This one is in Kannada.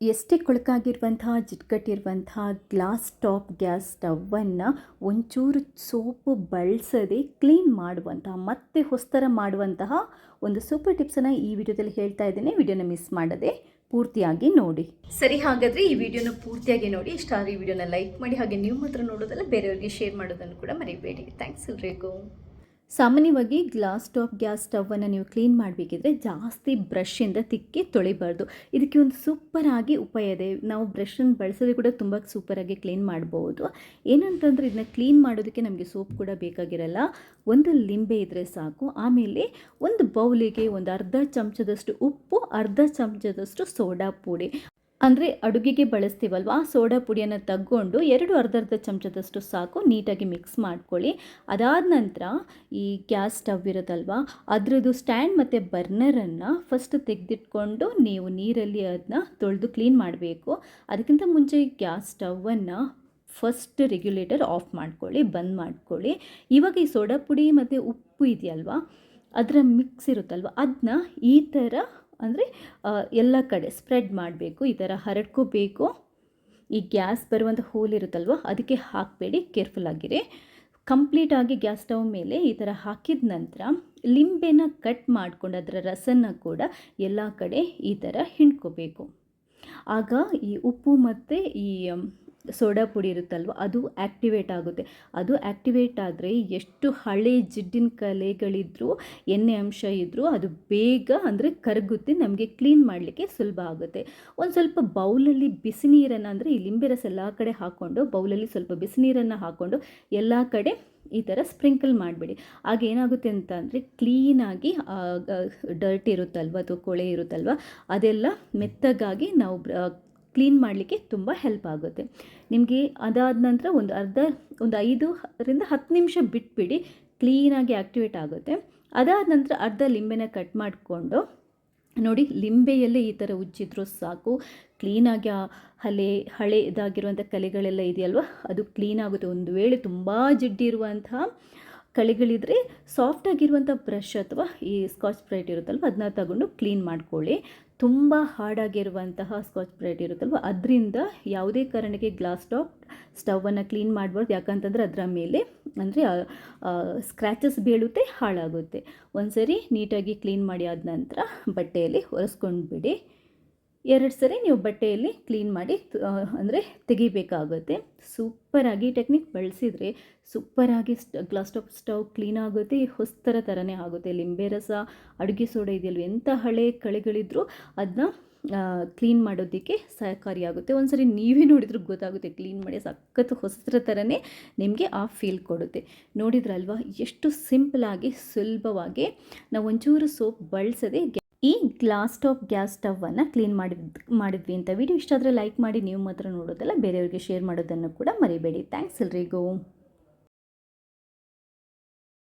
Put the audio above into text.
ಎಷ್ಟೇ ಕೊಳಕಾಗಿರುವಂತಹ ಜಿಟ್ಕಟ್ಟಿರುವಂತಹ ಗ್ಲಾಸ್ ಟಾಪ್ ಗ್ಯಾಸ್ ಸ್ಟವನ್ನು ಒಂಚೂರು ಸೋಪು ಬಳಸದೆ ಕ್ಲೀನ್ ಮಾಡುವಂತಹ ಮತ್ತೆ ಹೊಸ್ತರ ಮಾಡುವಂತಹ ಒಂದು ಸೂಪರ್ ಟಿಪ್ಸನ್ನು ಈ ವಿಡಿಯೋದಲ್ಲಿ ಹೇಳ್ತಾ ಇದ್ದೇನೆ. ವಿಡಿಯೋನ ಮಿಸ್ ಮಾಡದೆ ಪೂರ್ತಿಯಾಗಿ ನೋಡಿ. ಸರಿ, ಹಾಗಾದರೆ ಈ ವಿಡಿಯೋನ ಪೂರ್ತಿಯಾಗಿ ನೋಡಿ. ಇಷ್ಟ ಆದರೆ ಈ ವಿಡಿಯೋನ ಲೈಕ್ ಮಾಡಿ, ಹಾಗೆ ನೀವು ಮಾತ್ರ ನೋಡೋದಲ್ಲ, ಬೇರೆಯವರಿಗೆ ಶೇರ್ ಮಾಡೋದನ್ನು ಕೂಡ ಮರಿಬೇಡಿ. ಥ್ಯಾಂಕ್ಸ್ ಎಲ್ರಿಗೂ. ಸಾಮಾನ್ಯವಾಗಿ ಗ್ಲಾಸ್ ಟಾಪ್ ಗ್ಯಾಸ್ ಸ್ಟವನ್ನು ನೀವು ಕ್ಲೀನ್ ಮಾಡಬೇಕಿದ್ರೆ ಜಾಸ್ತಿ ಬ್ರಷಿಂದ ತಿಕ್ಕಿ ತೊಳಿಬಾರ್ದು. ಇದಕ್ಕೆ ಒಂದು ಸೂಪರಾಗಿ ಉಪಾಯ ಇದೆ. ನಾವು ಬ್ರಷನ್ನು ಬಳಸೋದು ಕೂಡ ತುಂಬ ಸೂಪರಾಗಿ ಕ್ಲೀನ್ ಮಾಡ್ಬೋದು. ಏನಂತಂದರೆ ಇದನ್ನ ಕ್ಲೀನ್ ಮಾಡೋದಕ್ಕೆ ನಮಗೆ ಸೋಪ್ ಕೂಡ ಬೇಕಾಗಿರಲ್ಲ. ಒಂದು ಲಿಂಬೆ ಇದ್ದರೆ ಸಾಕು. ಆಮೇಲೆ ಒಂದು ಬೌಲಿಗೆ ಒಂದು ಅರ್ಧ ಚಮಚದಷ್ಟು ಉಪ್ಪು, ಅರ್ಧ ಚಮಚದಷ್ಟು ಸೋಡಾ ಪುಡಿ. ಅಂದರೆ ಅಡುಗೆಗೆ ಬಳಸ್ತೀವಲ್ವ? ಆ ಸೋಡಾ ಪುಡಿಯನ್ನು ತಗೊಂಡು ಎರಡು ಅರ್ಧ ಅರ್ಧ ಚಮಚದಷ್ಟು ಸಾಕು, ನೀಟಾಗಿ ಮಿಕ್ಸ್ ಮಾಡ್ಕೊಳ್ಳಿ. ಅದಾದ ನಂತರ ಈ ಗ್ಯಾಸ್ ಸ್ಟವ್ ಇರುತ್ತಲ್ವ, ಅದರದ್ದು ಸ್ಟ್ಯಾಂಡ್ ಮತ್ತು ಬರ್ನರನ್ನು ಫಸ್ಟ್ ತೆಗೆದಿಟ್ಕೊಂಡು ನೀವು ನೀರಲ್ಲಿ ಅದನ್ನ ತೊಳೆದು ಕ್ಲೀನ್ ಮಾಡಬೇಕು. ಅದಕ್ಕಿಂತ ಮುಂಚೆ ಗ್ಯಾಸ್ ಸ್ಟವನ್ನು ಫಸ್ಟ್ ರೆಗ್ಯುಲೇಟರ್ ಆಫ್ ಮಾಡ್ಕೊಳ್ಳಿ, ಬಂದ್ ಮಾಡ್ಕೊಳ್ಳಿ. ಇವಾಗ ಈ ಸೋಡಾ ಪುಡಿ ಮತ್ತು ಉಪ್ಪು ಇದೆಯಲ್ವ, ಅದರ ಮಿಕ್ಸ್ ಇರುತ್ತಲ್ವ ಅದನ್ನ ಈ ಥರ ಅಂದರೆ ಎಲ್ಲ ಕಡೆ ಸ್ಪ್ರೆಡ್ ಮಾಡಬೇಕು, ಈ ಥರ ಹರಡ್ಕೋಬೇಕು. ಈ ಗ್ಯಾಸ್ ಬರುವಂಥ ಹೋಲ್ ಇರುತ್ತಲ್ವ, ಅದಕ್ಕೆ ಹಾಕಬೇಡಿ ಕೇರ್ಫುಲ್ ಆಗಿರಿ. ಕಂಪ್ಲೀಟಾಗಿ ಗ್ಯಾಸ್ ಸ್ಟವ್ ಮೇಲೆ ಈ ಥರ ಹಾಕಿದ ನಂತರ ಲಿಂಬೆನ ಕಟ್ ಮಾಡ್ಕೊಂಡು ಅದರ ರಸನ ಕೂಡ ಎಲ್ಲ ಕಡೆ ಈ ಥರ ಹಿಂಡ್ಕೋಬೇಕು. ಆಗ ಈ ಉಪ್ಪು ಮತ್ತು ಈ ಸೋಡಾ ಪುಡಿ ಇರುತ್ತಲ್ವ, ಅದು ಆ್ಯಕ್ಟಿವೇಟ್ ಆಗುತ್ತೆ. ಅದು ಆ್ಯಕ್ಟಿವೇಟ್ ಆದರೆ ಎಷ್ಟು ಹಳೆ ಜಿಡ್ಡಿನ ಕಲೆಗಳಿದ್ರೂ, ಎಣ್ಣೆ ಅಂಶ ಇದ್ದರೂ ಅದು ಬೇಗ ಅಂದರೆ ಕರಗುತ್ತೆ, ನಮಗೆ ಕ್ಲೀನ್ ಮಾಡಲಿಕ್ಕೆ ಸುಲಭ ಆಗುತ್ತೆ. ಒಂದು ಸ್ವಲ್ಪ ಬೌಲಲ್ಲಿ ಬಿಸಿ ನೀರನ್ನು ಅಂದರೆ ಈ ಲಿಂಬೆ ರಸ ಎಲ್ಲ ಕಡೆ ಹಾಕ್ಕೊಂಡು ಬೌಲಲ್ಲಿ ಸ್ವಲ್ಪ ಬಿಸಿ ನೀರನ್ನು ಹಾಕ್ಕೊಂಡು ಎಲ್ಲ ಕಡೆ ಈ ಥರ ಸ್ಪ್ರಿಂಕಲ್ ಮಾಡಿಬಿಡಿ. ಆಗ ಏನಾಗುತ್ತೆ ಅಂತ ಅಂದರೆ ಕ್ಲೀನಾಗಿ ಡರ್ಟ್ ಇರುತ್ತಲ್ವ, ಅಥವಾ ಕೊಳೆ ಇರುತ್ತಲ್ವ, ಅದೆಲ್ಲ ಮೆತ್ತಗಾಗಿ ನಾವು ಕ್ಲೀನ್ ಮಾಡಲಿಕ್ಕೆ ತುಂಬ ಹೆಲ್ಪ್ ಆಗುತ್ತೆ. ನಿಮಗೆ ಅದಾದ ನಂತರ ಒಂದು ಅರ್ಧ, ಒಂದು ಐದರಿಂದ ಹತ್ತು ನಿಮಿಷ ಬಿಟ್ಬಿಡಿ ಕ್ಲೀನಾಗಿ ಆ್ಯಕ್ಟಿವೇಟ್ ಆಗುತ್ತೆ. ಅದಾದ ನಂತರ ಅರ್ಧ ಲಿಂಬೆನ ಕಟ್ ಮಾಡಿಕೊಂಡು, ನೋಡಿ ಲಿಂಬೆಯಲ್ಲೇ ಈ ಥರ ಉಜ್ಜಿದ್ರು ಸಾಕು. ಕ್ಲೀನಾಗಿ ಆ ಹಲೆ, ಹಳೆ ಇದಾಗಿರುವಂಥ ಕಲೆಗಳೆಲ್ಲ ಇದೆಯಲ್ವ? ಅದು ಕ್ಲೀನ್ ಆಗುತ್ತೆ. ಒಂದು ವೇಳೆ ತುಂಬ ಜಿಡ್ಡಿರುವಂತಹ ಕಳೆಗಳಿದ್ರೆ ಸಾಫ್ಟಾಗಿರುವಂಥ ಬ್ರಷ್ ಅಥವಾ ಈ ಸ್ಕಾಚ್ ಬ್ರೈಟ್ ಇರುತ್ತಲ್ವ ಅದನ್ನ ತಗೊಂಡು ಕ್ಲೀನ್ ಮಾಡ್ಕೊಳ್ಳಿ. ತುಂಬ ಹಾರ್ಡಾಗಿರುವಂತಹ ಸ್ಕಾಚ್ ಬ್ರೈಟ್ ಇರುತ್ತಲ್ವ, ಅದರಿಂದ ಯಾವುದೇ ಕಾರಣಕ್ಕೆ ಗ್ಲಾಸ್ ಟಾಪ್ ಸ್ಟವನ್ನು ಕ್ಲೀನ್ ಮಾಡಬಾರ್ದು. ಯಾಕಂತಂದರೆ ಅದರ ಮೇಲೆ ಅಂದರೆ ಸ್ಕ್ರ್ಯಾಚಸ್ ಬೀಳುತ್ತೆ, ಹಾಳಾಗುತ್ತೆ. ಒಂದು ಸರಿ ನೀಟಾಗಿ ಕ್ಲೀನ್ ಮಾಡಿ ಆದ ನಂತರ ಬಟ್ಟೆಯಲ್ಲಿ ಒರೆಸ್ಕೊಂಡು ಬಿಡಿ ಎರಡು ಸರಿ ನೀವು ಬಟ್ಟೆಯಲ್ಲಿ ಕ್ಲೀನ್ ಮಾಡಿ ಅಂದರೆ ತೆಗಿಬೇಕಾಗುತ್ತೆ. ಸೂಪರಾಗಿ ಟೆಕ್ನಿಕ್ ಬಳಸಿದರೆ ಸೂಪರಾಗಿ ಸ್ಟ್, ಗ್ಲಾಸ್ ಟಾಪ್ ಸ್ಟವ್ ಕ್ಲೀನ್ ಆಗುತ್ತೆ. ಹೊಸ್ತರ ಥರನೇ ಆಗುತ್ತೆ. ಲಿಂಬೆ ರಸ, ಅಡುಗೆ ಸೋಡ ಇದೆಯಲ್ವ? ಎಂಥ ಹಳೆ ಕಳೆಗಳಿದ್ರೂ ಅದನ್ನ ಕ್ಲೀನ್ ಮಾಡೋದಕ್ಕೆ ಸಹಕಾರಿಯಾಗುತ್ತೆ ಒಂದ್ಸರಿ ನೀವೇ ನೋಡಿದ್ರೂ ಗೊತ್ತಾಗುತ್ತೆ ಕ್ಲೀನ್ ಮಾಡಿ ಸಖತ್ತು ಹೊಸತ್ರ ಥರನೇ ನಿಮಗೆ ಆ ಫೀಲ್ ಕೊಡುತ್ತೆ. ನೋಡಿದ್ರಲ್ವಾ? ಎಷ್ಟು ಸಿಂಪಲಾಗಿ ಸುಲಭವಾಗಿ ನಾವು ಒಂಚೂರು ಸೋಪ್ ಬಳಸದೆ ಈ ಗ್ಲಾಸ್ ಟಾಪ್ ಗ್ಯಾಸ್ ಸ್ಟವನ್ನು ಕ್ಲೀನ್ ಮಾಡಿದ್ ಮಾಡಿದ್ವಿ ಅಂತ ವಿಡಿಯೋ ಇಷ್ಟ ಆದರೆ ಲೈಕ್ ಮಾಡಿ ನೀವು ಮಾತ್ರ ನೋಡೋದಲ್ಲ, ಬೇರೆಯವ್ರಿಗೆ ಶೇರ್ ಮಾಡೋದನ್ನು ಕೂಡ ಮರಿಬೇಡಿ. ಥ್ಯಾಂಕ್ಸ್ ಎಲ್ರಿಗೂ.